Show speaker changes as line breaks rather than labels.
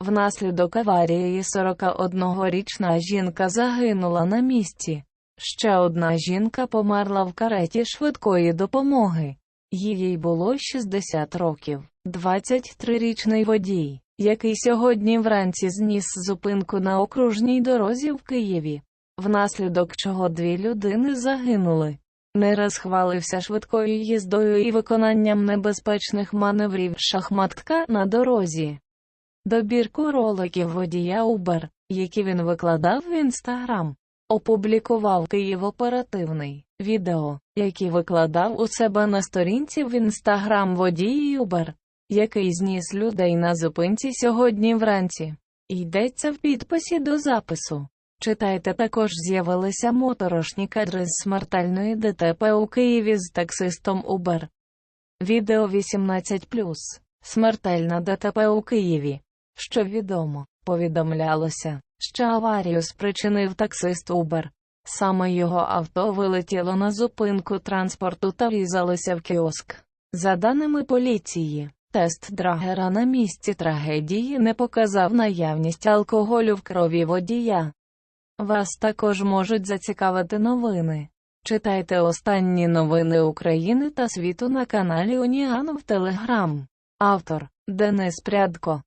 Внаслідок аварії 41-річна жінка загинула на місці. Ще одна жінка померла в кареті швидкої допомоги. Їй було 60 років. 23-річний водій, який сьогодні вранці зніс зупинку на окружній дорозі в Києві, внаслідок чого дві людини загинули. Не розхвалився швидкою їздою і виконанням небезпечних маневрів шахматка на дорозі. Добірку роликів водія Uber, які він викладав в інстаграм, опублікував Київ оперативний відео, які викладав у себе на сторінці в інстаграм водій Uber, який зніс людей на зупинці сьогодні вранці. Йдеться в підписі до запису. Читайте також з'явилися моторошні кадри з смертельної ДТП у Києві з таксистом Uber. Відео 18+. Смертельна ДТП у Києві. Що відомо, повідомлялося, що аварію спричинив таксист Uber. Саме його авто вилетіло на зупинку транспорту та врізалося в кіоск. За даними поліції, тест драгера на місці трагедії не показав наявність алкоголю в крові водія. Вас також можуть зацікавити новини. Читайте останні новини України та світу на каналі Уніан в Телеграм. Автор Денис Прядко